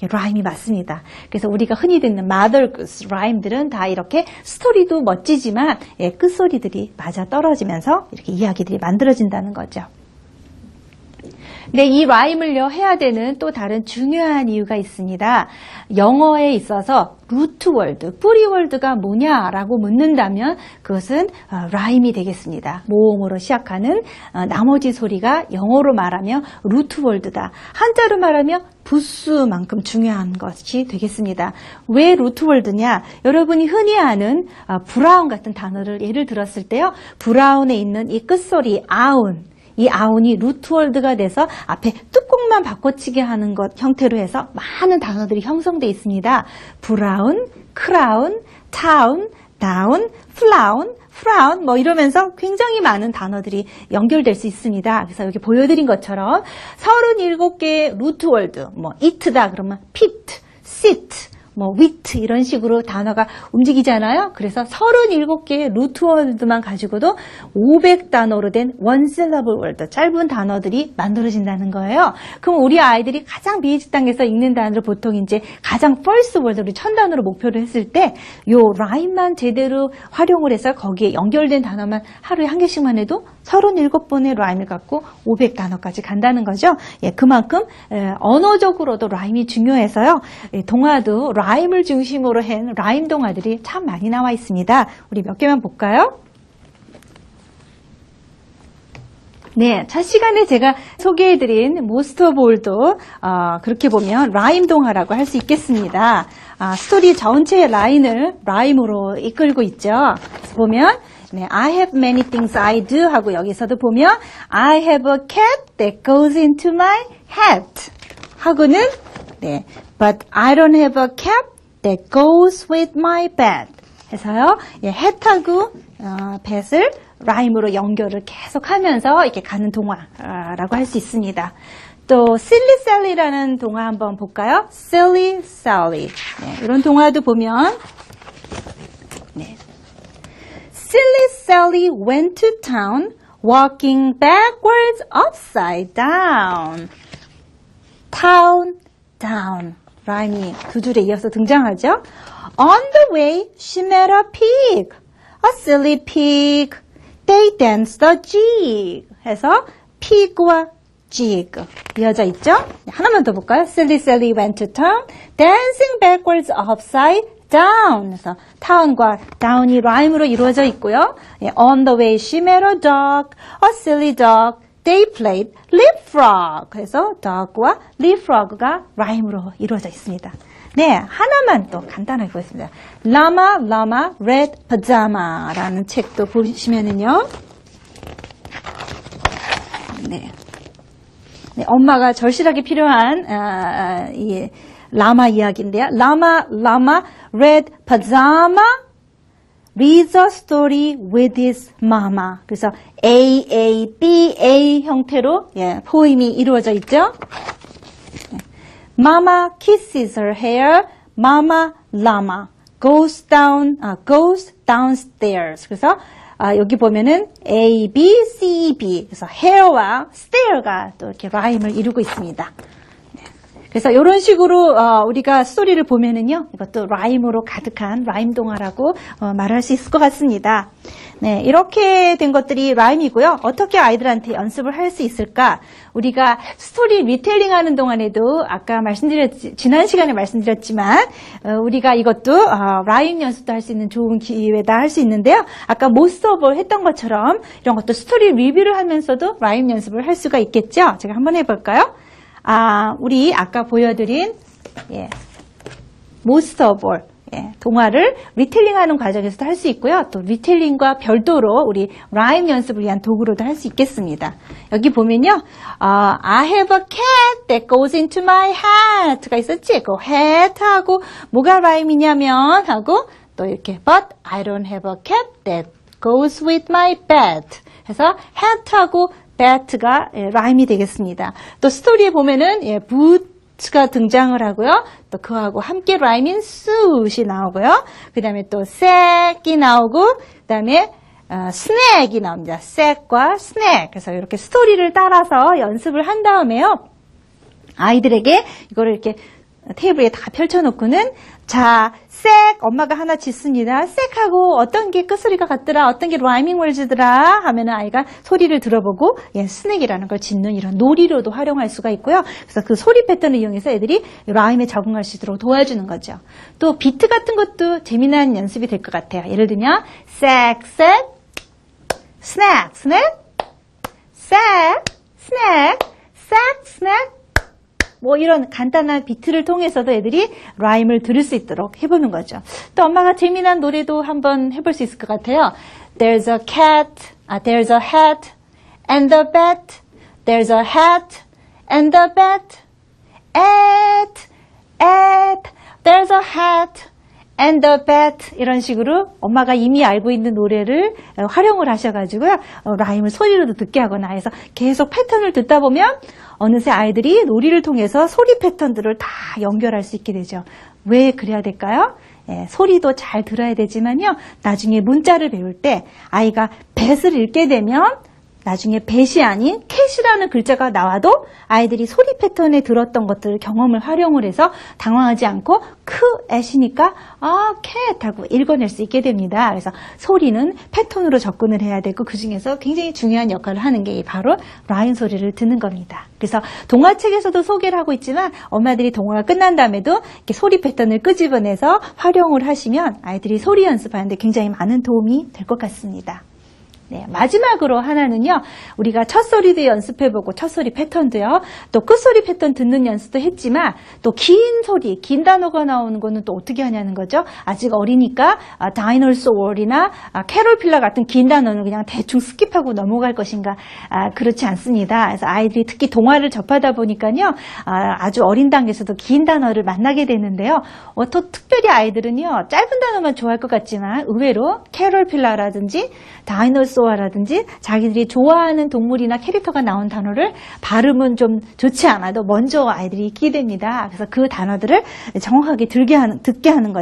라임이 맞습니다. 그래서 우리가 흔히 듣는 goose 라임들은 다 이렇게 스토리도 멋지지만 예, 끝소리들이 맞아 떨어지면서 이렇게 이야기들이 만들어진다는 거죠. 근데 이 라임을요 해야 되는 또 다른 중요한 이유가 있습니다. 영어에 있어서 루트 월드, 뿌리 월드가 뭐냐라고 묻는다면 그것은 어, 라임이 되겠습니다. 모음으로 시작하는 어, 나머지 소리가 영어로 말하면 루트 월드다. 한자로 말하면 부수만큼 중요한 것이 되겠습니다. 왜 루트 월드냐? 여러분이 흔히 아는 어, 브라운 같은 단어를 예를 들었을 때요. 브라운에 있는 이 끝소리 아운 이 아운이 루트월드가 돼서 앞에 뚜껑만 바꿔치게 하는 것 형태로 해서 많은 단어들이 형성되어 있습니다. 브라운, 크라운, 타운, 다운, 플라운, 프라운 뭐 이러면서 굉장히 많은 단어들이 연결될 수 있습니다. 그래서 여기 보여드린 것처럼 37개의 루트월드 뭐 이트다 그러면 피트, 시트, 뭐 위트 이런 식으로 단어가 움직이잖아요. 그래서 37개의 루트 월드만 가지고도 500단어로 된 원실러블 월드 짧은 단어들이 만들어진다는 거예요. 그럼 우리 아이들이 가장 비즈땅에서 읽는 단어를 보통 이제 가장 first 월드를 천 단어로 목표를 했을 때 요 라인만 제대로 활용을 해서 거기에 연결된 단어만 하루에 한 개씩만 해도 37번의 라임을 갖고 500단어까지 간다는 거죠. 예, 그만큼 에, 언어적으로도 라임이 중요해서요. 예, 동화도 라임 을 중심으로 한 라임 동화들이 참 많이 나와 있습니다. 우리 몇 개만 볼까요? 네, 첫 시간에 제가 소개해드린 오브 올도 어, 그렇게 보면 라임 동화라고 할 수 있겠습니다. 아, 스토리 전체의 라인을 라임으로 이끌고 있죠. 보면 네, I have many things I do 하고 여기서도 보면 I have a cat that goes into my hat 하고는 네, but I don't have a cap that goes with my bed 해서요. 예, hat하고 어, bat을 라임으로 연결을 계속하면서 이렇게 가는 동화라고 할 수 있습니다. 또 Silly Sally라는 동화 한번 볼까요? Silly Sally 네, 이런 동화도 보면 네. Silly Sally went to town walking backwards upside down. Town, down. 라임이 두 줄에 이어서 등장하죠. On the way, she met a pig. A silly pig. They danced a jig. 해서 pig와 jig 이어져 있죠. 하나만 더 볼까요? Silly Sally went to town, dancing backwards upside down. 그래서 town과 down이 라임으로 이루어져 있고요. 예, on the way she met a dog, a silly dog. They played leapfrog. 그래서 dog와 leapfrog가 라임으로 이루어져 있습니다. 네, 하나만 또 간단하게 보겠습니다. 라마 라마 레드 파자마라는 책도 보시면은요. 네. 네, 엄마가 절실하게 필요한 아, 이 라마 이야기인데요. 라마 라마 레드 파자마 reads a story with his mama. 그래서 A A B A 형태로 예, 포임이 이루어져 있죠. Mama kisses her hair. Mama llama goes down, 아, goes downstairs. 그래서 아, 여기 보면은 A, B, C, B. 그래서 hair와 stair가 또 이렇게 라임을 이루고 있습니다. 그래서 이런 식으로 어, 우리가 스토리를 보면은요, 이것도 라임으로 가득한 라임 동화라고 어, 말할 수 있을 것 같습니다. 네, 이렇게 된 것들이 라임이고요. 어떻게 아이들한테 연습을 할 수 있을까? 우리가 스토리 리텔링 하는 동안에도 아까 말씀드렸 지난 시간에 말씀드렸지만 어, 우리가 이것도 어, 라임 연습도 할 수 있는 좋은 기회다 할 수 있는데요. 아까 모스터볼 했던 것처럼 이런 것도 스토리 리뷰를 하면서도 라임 연습을 할 수가 있겠죠. 제가 한번 해볼까요? 아, 우리 아까 보여드린 예, 모스터볼 예, 동화를 리텔링하는 과정에서도 할 수 있고요. 또 리텔링과 별도로 우리 라임 연습을 위한 도구로도 할 수 있겠습니다. 여기 보면요. 어, I have a cat that goes into my hat가 있었지? 그 hat하고 뭐가 라임이냐면 하고 또 이렇게 but I don't have a cat that goes with my bed 해서 hat하고 bat가 예, 라임이 되겠습니다. 또 스토리에 보면은 예, boot가 등장을 하고요. 또 그하고 함께 라임인 suit이 나오고요. 그 다음에 또 sack이 나오고 그 다음에 어, snack이 나옵니다. sack과 snack. 그래서 이렇게 스토리를 따라서 연습을 한 다음에요. 아이들에게 이거를 이렇게 테이블에 다 펼쳐놓고는 자, 색 엄마가 하나 짓습니다. 색하고 어떤 게 끝소리가 같더라, 어떤 게 라이밍 월즈더라 하면 은 아이가 소리를 들어보고 예, 스낵이라는 걸 짓는 이런 놀이로도 활용할 수가 있고요. 그래서 그 소리 패턴을 이용해서 애들이 라임에 적응할 수 있도록 도와주는 거죠. 또 비트 같은 것도 재미난 연습이 될 것 같아요. 예를 들면 색, 색, 스낵, 스낵, 색, 스낵, 색, 스낵, 뭐 이런 간단한 비트를 통해서도 애들이 라임을 들을 수 있도록 해보는 거죠. 또 엄마가 재미난 노래도 한번 해볼 수 있을 것 같아요. There's a cat, 아, there's a hat and a bat. There's a hat and a bat. At, at, there's a hat and a bat. 이런 식으로 엄마가 이미 알고 있는 노래를 어, 활용을 하셔가지고요. 어, 라임을 소리로도 듣게 하거나 해서 계속 패턴을 듣다 보면 어느새 아이들이 놀이를 통해서 소리 패턴들을 다 연결할 수 있게 되죠. 왜 그래야 될까요? 예, 소리도 잘 들어야 되지만요. 나중에 문자를 배울 때 아이가 뱃을 읽게 되면 나중에 뱃이 아닌 캣이라는 글자가 나와도 아이들이 소리 패턴에 들었던 것들을 경험을 활용을 해서 당황하지 않고 크 애시니까 아 캣 하고 읽어낼 수 있게 됩니다. 그래서 소리는 패턴으로 접근을 해야 되고 그 중에서 굉장히 중요한 역할을 하는 게 바로 라인 소리를 듣는 겁니다. 그래서 동화책에서도 소개를 하고 있지만 엄마들이 동화가 끝난 다음에도 이렇게 소리 패턴을 끄집어내서 활용을 하시면 아이들이 소리 연습하는데 굉장히 많은 도움이 될 것 같습니다. 네, 마지막으로 하나는요, 우리가 첫소리도 연습해보고 첫소리 패턴도요, 또 끝소리 패턴 듣는 연습도 했지만, 또 긴 소리, 긴 단어가 나오는 거는 또 어떻게 하냐는 거죠. 아직 어리니까, 아, 다이너소 월이나 아, 캐롤필라 같은 긴 단어는 그냥 대충 스킵하고 넘어갈 것인가, 아, 그렇지 않습니다. 그래서 아이들이 특히 동화를 접하다 보니까요, 아, 주 어린 단계에서도 긴 단어를 만나게 되는데요, 어, 또 특별히 아이들은요, 짧은 단어만 좋아할 것 같지만, 의외로 캐롤필라라든지, 다이너소 어라든지 자기들이 좋아하는 동물이나 캐릭터가 나온 단어를 발음은 좀 좋지 않아도 먼저 아이들이 익히게 됩니다. 그래서 그 단어들을 정확하게 들게 하는, 듣게 하는 거죠.